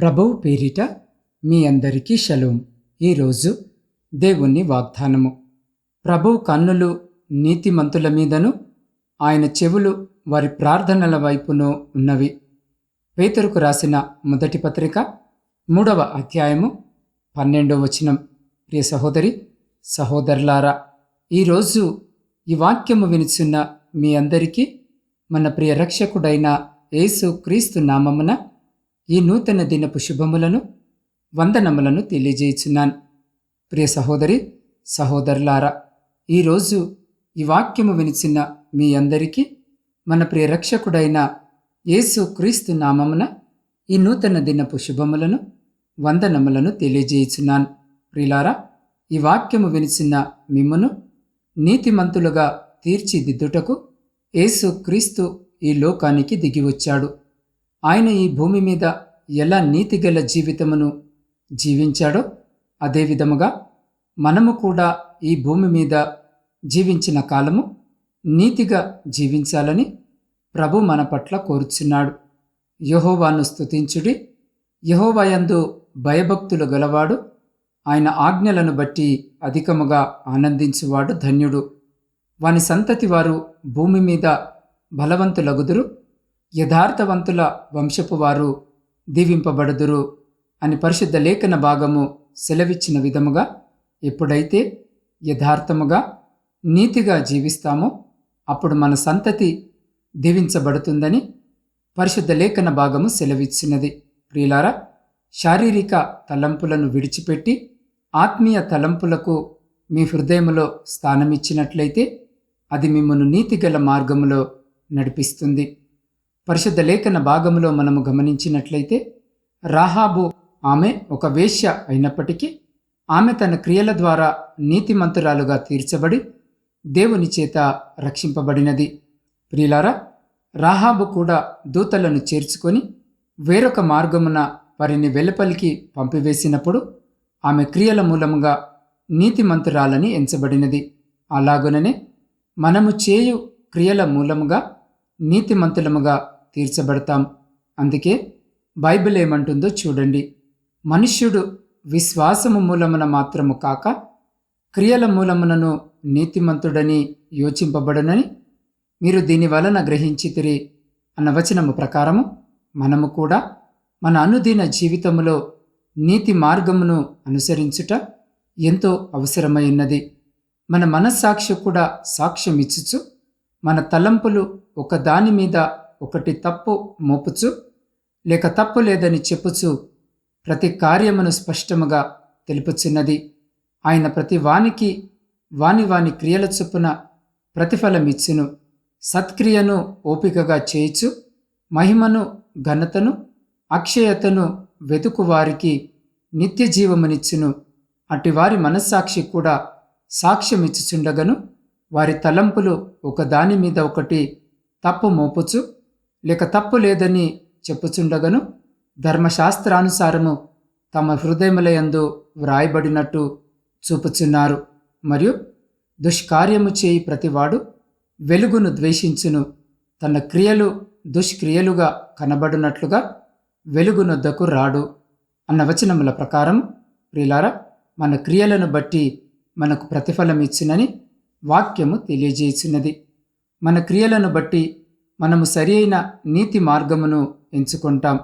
ప్రభువు పేరిట మీ అందరికీ షలోం. ఈరోజు దేవుని వాగ్దానము. ప్రభువు కన్నులు నీతిమంతుల మీదను ఆయన చెవులు వారి ప్రార్థనల వైపును ఉన్నవి. పేతురుకు రాసిన మొదటి పత్రిక మూడవ అధ్యాయము పన్నెండవ వచనం. ప్రియ సహోదరి సహోదరులారా ఈరోజు ఈ వాక్యము వినిచున్న మీ అందరికీ మన ప్రియ రక్షకుడైన యేసు క్రీస్తు నామమున ఈ నూతన దినపు శుభములను వందనములను తెలియజేయుచున్నాను. ప్రియ సహోదరి సహోదరులారా ఈరోజు ఈ వాక్యము వినిచిన మీ అందరికీ మన ప్రియ రక్షకుడైన యేసు క్రీస్తు నామమున ఈ నూతన దినపు శుభములను వందనములను తెలియజేయుచున్నాను. ప్రిలారా ఈ వాక్యము వినిచిన మిమ్మును నీతిమంతులుగా తీర్చిదిద్దుటకు యేసు క్రీస్తు ఈ లోకానికి దిగివచ్చాడు. ఆయన ఈ భూమి మీద ఎలా నీతిగల జీవితమును జీవించాడో అదేవిధముగా మనము కూడా ఈ భూమి మీద జీవించిన కాలము నీతిగా జీవించాలని ప్రభు మన పట్ల కోరుచున్నాడు. యహోవాను స్తుతించుడి. యహోవాయందు భయభక్తులు గలవాడు ఆయన ఆజ్ఞలను బట్టి అధికముగా ఆనందించువాడు ధన్యుడు. వాని సంతతి వారు భూమి మీద బలవంతులగుదురు. యథార్థవంతుల వంశపు వారు దీవింపబడుదురు అని పరిశుద్ధ లేఖన భాగము సెలవిచ్చిన విధముగా ఎప్పుడైతే యథార్థముగా నీతిగా జీవిస్తామో అప్పుడు మన సంతతి దీవించబడుతుందని పరిశుద్ధ లేఖన భాగము సెలవిచ్చినది. ప్రియులారా శారీరక తలంపులను విడిచిపెట్టి ఆత్మీయ తలంపులకు మీ హృదయములో స్థానమిచ్చినట్లయితే అది మిమ్మల్ని నీతిగల మార్గములో నడిపిస్తుంది. పరిశుద్ధ లేఖన భాగములో మనము గమనించినట్లయితే రాహాబు ఆమె ఒక వేశ్య అయినప్పటికీ ఆమె తన క్రియల ద్వారా నీతిమంతురాలుగా తీర్చబడి దేవుని చేత రక్షింపబడినది. ప్రియులారా రాహాబు కూడా దూతలను చేర్చుకొని వేరొక మార్గమున వారిని వెలుపలికి పంపివేసినప్పుడు ఆమె క్రియల మూలముగా నీతిమంతురాలని ఎంచబడినది. అలాగుననే మనము చేయు క్రియల మూలముగా నీతిమంతులముగా తీర్చబడతాం. అందుకే బైబిల్ ఏమంటుందో చూడండి. మనుష్యుడు విశ్వాసము మూలమున మాత్రము కాక క్రియల మూలమునను నీతిమంతుడని యోచింపబడునని మీరు దీని వలన గ్రహించితిరి అన్న వచనము ప్రకారము మనము కూడా మన అనుదిన జీవితములో నీతి మార్గమును అనుసరించుట ఎంతో అవసరమైనది. మన మనస్సాక్షి కూడా సాక్ష్యం ఇచ్చుచు మన తలంపులు ఒకదాని మీద ఒకటి తప్పు మోపుచు లేక తప్పు లేదని చెప్పుచు ప్రతి కార్యమును స్పష్టముగా తెలుపుచున్నది. ఆయన ప్రతి వానికి వాని వాని క్రియల చొప్పున ప్రతిఫలమిచ్చును. సత్క్రియను ఓపికగా చేయిచు మహిమను ఘనతను అక్షయతను వెతుకు వారికి నిత్య జీవమునిచ్చును అటు వారి మనస్సాక్షి కూడా సాక్ష్యమిచ్చుచుండగను. వారి తలంపులు ఒక దాని మీద ఒకటి తప్పు మోపుచు లేక తప్పు లేదని చెప్పుచుండగను ధర్మశాస్త్రానుసారము తమ హృదయములయందు వ్రాయబడినట్టు చూపుచున్నారు. మరియు దుష్కార్యము చేయి ప్రతివాడు వెలుగును ద్వేషించును. తన క్రియలు దుష్క్రియలుగా కనబడినట్లుగా వెలుగునొద్దకు రాడు అన్న వచనముల ప్రకారం ప్రియులారా మన క్రియలను బట్టి మనకు ప్రతిఫలం ఇచ్చినని వాక్యము తెలియజేయుచున్నది. మన క్రియలను బట్టి మనము సరి అయిన నీతి మార్గమును ఎంచుకుంటాం.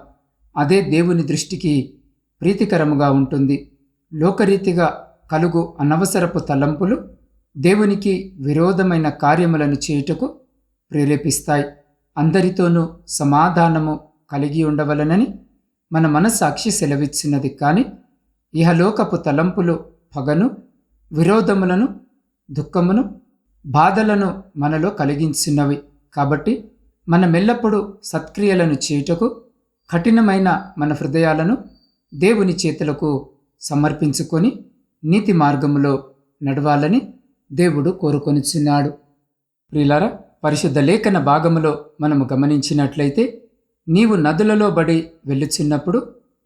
అదే దేవుని దృష్టికి ప్రీతికరముగా ఉంటుంది. లోకరీతిగా కలుగు అనవసరపు తలంపులు దేవునికి విరోధమైన కార్యములను చేయుటకు ప్రేరేపిస్తాయి. అందరితోనూ సమాధానము కలిగి ఉండవలనని మన మనస్సాక్షి సెలవిచ్చినది కానీ ఇహలోకపు తలంపులు పగను విరోధములను దుఃఖమును బాధలను మనలో కలిగించినవి. కాబట్టి మనమెల్లప్పుడూ సత్క్రియలను చేయుటకు కఠినమైన మన హృదయాలను దేవుని చేతులకు సమర్పించుకొని నీతి మార్గములో నడవాలని దేవుడు కోరుకొనిచున్నాడు. ప్రియులారా పరిశుద్ధ లేఖన భాగములో మనము గమనించినట్లయితే నీవు నదులలో బడి వెళ్ళుచున్నప్పుడు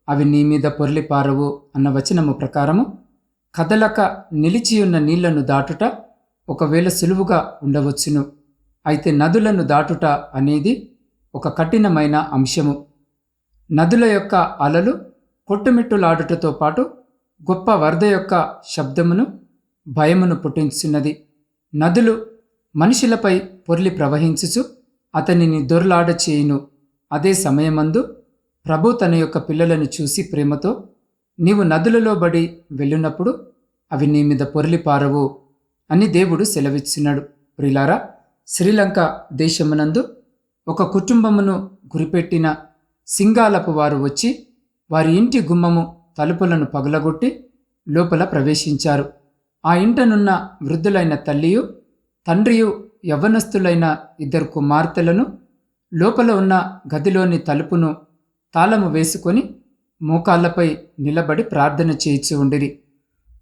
అవి నీ మీద పొర్లిపారవు అన్న వచనము ప్రకారము కదలక నిలిచియున్న నీళ్ళను దాటుట ఒకవేళ సులువుగా ఉండవచ్చును. అయితే నదులను దాటుట అనేది ఒక కఠినమైన అంశము. నదుల యొక్క అలలు కొట్టుమిట్టులాడుటతో పాటు గొప్ప వరద యొక్క శబ్దమును భయమును పుట్టించున్నది నదులు మనుషులపై పొర్లి ప్రవహించుచు అతనిని దొర్లాడ చేయును అదే సమయమందు ప్రభు తన యొక్క పిల్లలను చూసి ప్రేమతో నీవు నదులలో బడి వెళ్ళినప్పుడు అవి నీ మీద పొర్లి పారవు అని దేవుడు సెలవిచ్చినాడు ప్రిలారా శ్రీలంక దేశమునందు ఒక కుటుంబమును గురిపెట్టిన సింగాలపు వారు వచ్చి వారి ఇంటి గుమ్మము తలుపులను పగలగొట్టి లోపల ప్రవేశించారు. ఆ ఇంటనున్న వృద్ధులైన తల్లియు తండ్రియు యవ్వనస్తులైన ఇద్దరు కుమార్తెలను లోపల ఉన్న గదిలోని తలుపును తాళము వేసుకొని మోకాళ్ళపై నిలబడి ప్రార్థన చేయిచి ఉండిరి.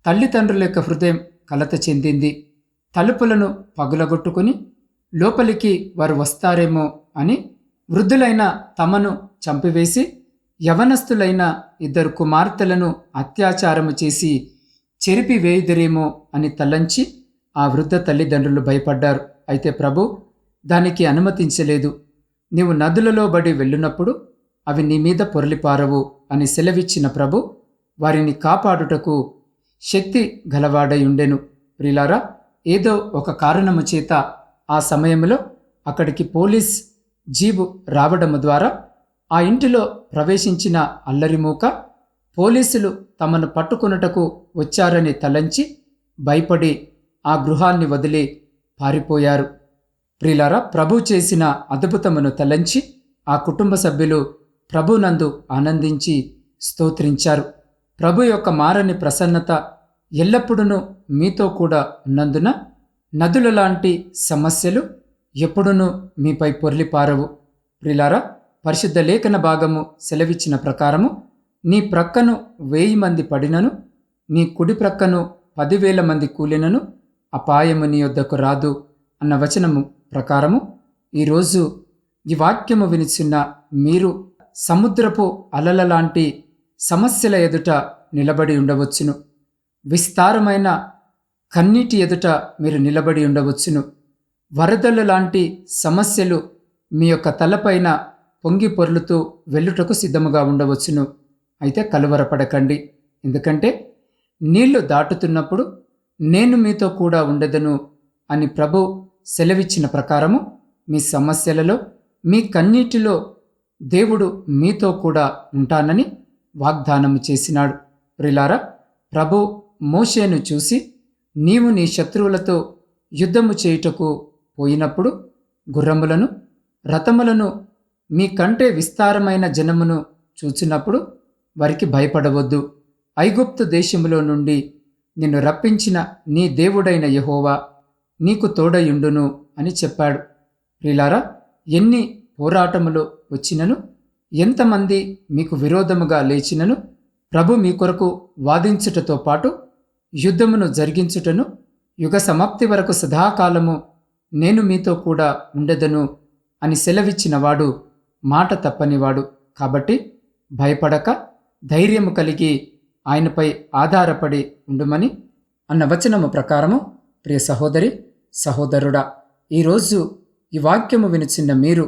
తల్లిదండ్రుల యొక్క హృదయం కలత చెందింది. తలుపులను పగులగొట్టుకుని లోపలికి వారు వస్తారేమో అని వృద్ధులైన తమను చంపివేసి యవనస్తులైన ఇద్దరు కుమార్తెలను అత్యాచారము చేసి చెరిపి వేయుదరేమో అని తలంచి ఆ వృద్ధ తల్లిదండ్రులు భయపడ్డారు. అయితే ప్రభు దానికి అనుమతించలేదు. నీవు నదులలో బడి వెళ్ళినప్పుడు అవి నీ మీద పొరలిపారవు అని సెలవిచ్చిన ప్రభు వారిని కాపాడుటకు శక్తి గలవాడై ఉండెను. ప్రిలారా ఏదో ఒక కారణము చేత ఆ సమయంలో అక్కడికి పోలీస్ జీబు రావడం ద్వారా ఆ ఇంటిలో ప్రవేశించిన అల్లరిమూక పోలీసులు తమను పట్టుకొనుటకు వచ్చారని తలంచి భయపడి ఆ గృహాన్ని వదిలి పారిపోయారు. ప్రిలారా ప్రభు చేసిన అద్భుతమును తలంచి ఆ కుటుంబ సభ్యులు ప్రభునందు ఆనందించి స్తోత్రించారు. ప్రభు యొక్క మారని ప్రసన్నత ఎల్లప్పుడూ మీతో కూడా ఉన్నందున నదుల లాంటి సమస్యలు ఎప్పుడునూ మీపై పొర్లిపారవు. ప్రిలారా పరిశుద్ధ లేఖన భాగము సెలవిచ్చిన ప్రకారము నీ ప్రక్కను వెయ్యి మంది పడినను నీ కుడి ప్రక్కను పదివేల మంది కూలినను అపాయము నీ యొద్దకు రాదు అన్న వచనము ప్రకారము ఈరోజు ఈ వాక్యము వినిచిన్న మీరు సముద్రపు అలల లాంటి సమస్యల ఎదుట నిలబడి ఉండవచ్చును. విస్తారమైన కన్నీటి ఎదుట మీరు నిలబడి ఉండవచ్చును. వరదలు లాంటి సమస్యలు మీ యొక్క తలపైన పొంగి పొర్లుతూ వెళ్ళుటకు సిద్ధముగా ఉండవచ్చును. అయితే కలువరపడకండి. ఎందుకంటే నీళ్ళు దాటుతున్నప్పుడు నేను మీతో కూడా ఉండదను అని ప్రభు సెలవిచ్చిన ప్రకారము మీ సమస్యలలో మీ కన్నీటిలో దేవుడు మీతో కూడా ఉంటానని వాగ్దానము చేసినాడు. ప్రిలారా ప్రభు మోషేను చూసి నీవు నీ శత్రువులతో యుద్ధము చేయుటకు పోయినప్పుడు గుర్రములను రథములను మీ కంటే విస్తారమైన జనమును చూచినప్పుడు వారికి భయపడవద్దు. ఐగుప్తు దేశములో నుండి నిన్ను రప్పించిన నీ దేవుడైన యహోవా నీకు తోడయుండును అని చెప్పాడు. ప్రిలారా ఎన్ని పోరాటములు వచ్చినను ఎంతమంది మీకు విరోధముగా లేచినను ప్రభు మీ కొరకు వాదించుటతో పాటు యుద్ధమును జరిగించుటను యుగ సమాప్తి వరకు సదాకాలము నేను మీతో కూడా ఉండెదను అని సెలవిచ్చినవాడు మాట తప్పనివాడు. కాబట్టి భయపడక ధైర్యము కలిగి ఆయనపై ఆధారపడి ఉండుమని అన్న వచనము ప్రకారము ప్రియ సహోదరి సహోదరుడా ఈరోజు ఈ వాక్యము వినిచిన్న మీరు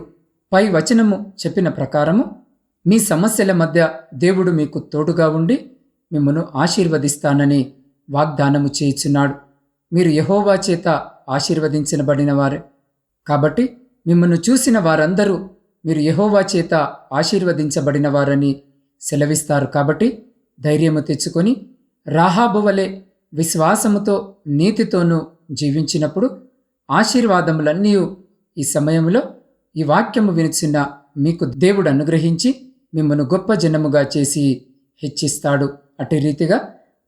పై వచనము చెప్పిన ప్రకారము మీ సమస్యల మధ్య దేవుడు మీకు తోడుగా ఉండి మిమ్మను ఆశీర్వదిస్తానని వాగ్దానము చేయుచున్నాడు. మీరు యహోవా చేత ఆశీర్వదించబడిన వారే కాబట్టి మిమ్మల్ని చూసిన వారందరూ మీరు యహోవా చేత ఆశీర్వదించబడిన వారని సెలవిస్తారు. కాబట్టి ధైర్యము తెచ్చుకొని రాహాబు వలె విశ్వాసముతో నీతితోనూ జీవించినప్పుడు ఆశీర్వాదములన్నీ ఈ సమయంలో ఈ వాక్యము వినిచిన మీకు దేవుడు అనుగ్రహించి మిమ్మను గొప్ప జనముగా చేసి హెచ్చిస్తాడు. అటు రీతిగా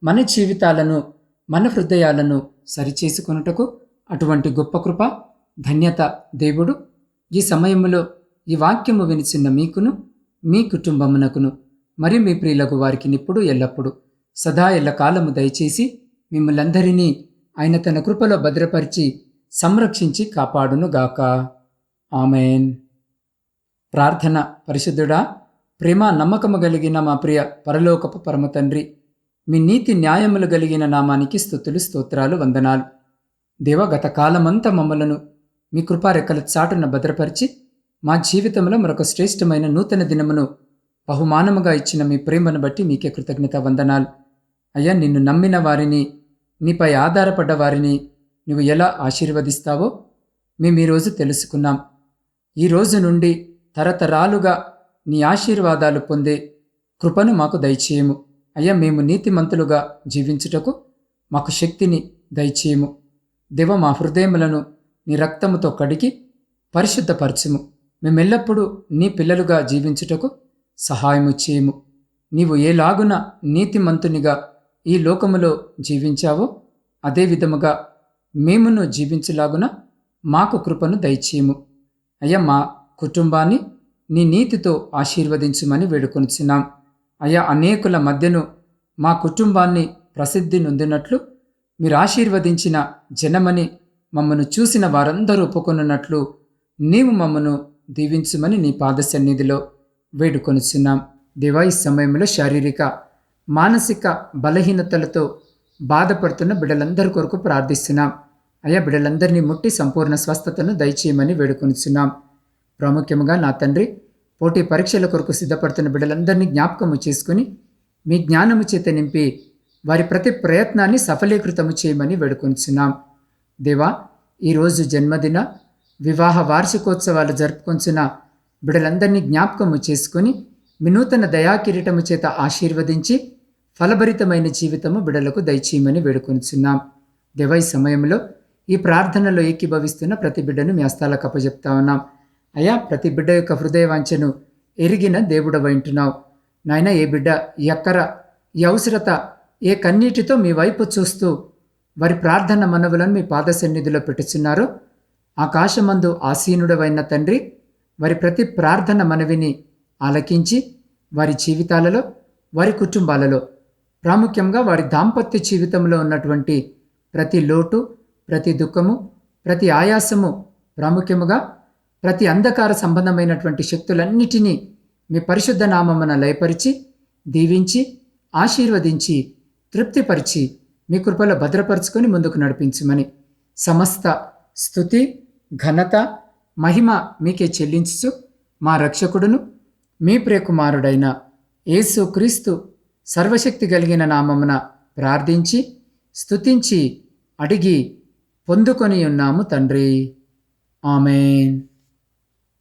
మన జీవితాలను మన హృదయాలను సరిచేసుకొనుటకు అటువంటి గొప్ప కృప ధన్యత దేవుడు. ఈ సమయంలో ఈ వాక్యము వినిచిన్న మీకును మీ కుటుంబమునకును మరి మీ ప్రియులకు వారికి నిప్పుడు ఎల్లప్పుడు సదా ఎల్లకాలము దయచేసి మిమ్మల్ందరినీ ఆయన తన కృపలో భద్రపరిచి సంరక్షించి కాపాడునుగాక. ఆమెన్. ప్రార్థన పరిశుద్ధుడా ప్రేమ నమ్మకము కలిగిన మా ప్రియ పరలోకపు పరమ తండ్రి మీ నీతి న్యాయములు కలిగిన నామానికి స్థుతులు స్తోత్రాలు వందనాలు. దేవ గత కాలమంతా మమ్మలను మీ కృపారెక్కల చాటున భద్రపరిచి మా జీవితంలో మరొక శ్రేష్టమైన నూతన దినమును బహుమానముగా ఇచ్చిన మీ ప్రేమను బట్టి మీకే కృతజ్ఞత వందనాలు. అయ్యా నిన్ను నమ్మిన వారిని నీపై ఆధారపడ్డ వారిని నువ్వు ఎలా ఆశీర్వదిస్తావో మేము ఈరోజు తెలుసుకున్నాం. ఈ రోజు నుండి తరతరాలుగా నీ ఆశీర్వాదాలు పొందే కృపను మాకు దయచేయము. అయ్యా మేము నీతిమంతులుగా జీవించుటకు మాకు శక్తిని దయచేయము. దేవ మా హృదయములను నీ రక్తముతో కడిగి పరిశుద్ధపరచుము. మేమెల్లప్పుడూ నీ పిల్లలుగా జీవించుటకు సహాయము చేయము. నీవు ఏలాగున నీతిమంతునిగా ఈ లోకములో జీవించావో అదే విధముగా మేమును జీవించలాగున మాకు కృపను దయచేయము. అయ్యా మా కుటుంబాన్ని నీ నీతితో ఆశీర్వదించమని వేడుకొనిచున్నాం. అయ్యా అనేకుల మధ్యను మా కుటుంబాన్ని ప్రసిద్ధి నొందినట్లు మీరు ఆశీర్వదించిన జనమని మమ్మను చూసిన వారందరూ ఒప్పుకొనున్నట్లు నీవు మమ్మను దీవించుమని నీ పాద సన్నిధిలో వేడుకొనిచున్నాం. దేవా ఈ సమయంలో శారీరక మానసిక బలహీనతలతో బాధపడుతున్న బిడ్డలందరి కొరకు ప్రార్థిస్తున్నాం. అయ్యా బిడ్డలందరినీ ముట్టి సంపూర్ణ స్వస్థతను దయచేయమని వేడుకొనిచున్నాం. ప్రాముఖ్యంగా నా తండ్రి పోటీ పరీక్షల కొరకు సిద్ధపడుతున్న బిడ్డలందరినీ జ్ఞాపకము చేసుకుని మీ జ్ఞానము చేత నింపి వారి ప్రతి ప్రయత్నాన్ని సఫలీకృతము చేయమని వేడుకొంచున్నాం. దేవా ఈరోజు జన్మదిన వివాహ వార్షికోత్సవాలు జరుపుకొంచున్న బిడ్డలందరినీ జ్ఞాపకము చేసుకుని వినూతన దయాకిరీటము చేత ఆశీర్వదించి ఫలభరితమైన జీవితము బిడలకు దయచేయమని వేడుకొంచున్నాం. దేవ ఈ సమయంలో ఈ ప్రార్థనలో ఏకీభవిస్తున్న ప్రతి బిడ్డను మీ హస్తాలకు అప్పచెప్తా ఉన్నాం. అయ్యా ప్రతి బిడ్డ యొక్క హృదయ వాంఛను ఎరిగిన దేవుడ వింటున్నావు నాయన ఏ బిడ్డ ఎక్కర ఏ అవసరత ఏ కన్నీటితో మీ వైపు చూస్తూ వారి ప్రార్థన మనవులను మీ పాద సన్నిధిలో పెట్టుచున్నారో. ఆకాశమందు ఆసీనుడవైన తండ్రి వారి ప్రతి ప్రార్థన మనవిని ఆలకించి వారి జీవితాలలో వారి కుటుంబాలలో ప్రాముఖ్యంగా వారి దాంపత్య జీవితంలో ఉన్నటువంటి ప్రతి లోటు ప్రతి దుఃఖము ప్రతి ఆయాసము ప్రాముఖ్యముగా ప్రతి అంధకార సంబంధమైనటువంటి శక్తులన్నిటినీ మీ పరిశుద్ధ నామమున లయపరిచి దీవించి ఆశీర్వదించి తృప్తిపరిచి మీ కృపలో భద్రపరుచుకొని ముందుకు నడిపించమని సమస్త స్థుతి ఘనత మహిమ మీకే చెల్లించుచు మా రక్షకుడును మీ ప్రియకుమారుడైన యేసు క్రీస్తు సర్వశక్తి కలిగిన నామమున ప్రార్థించి స్తుతించి అడిగి పొందుకొని ఉన్నాము తండ్రి. ఆమెన్.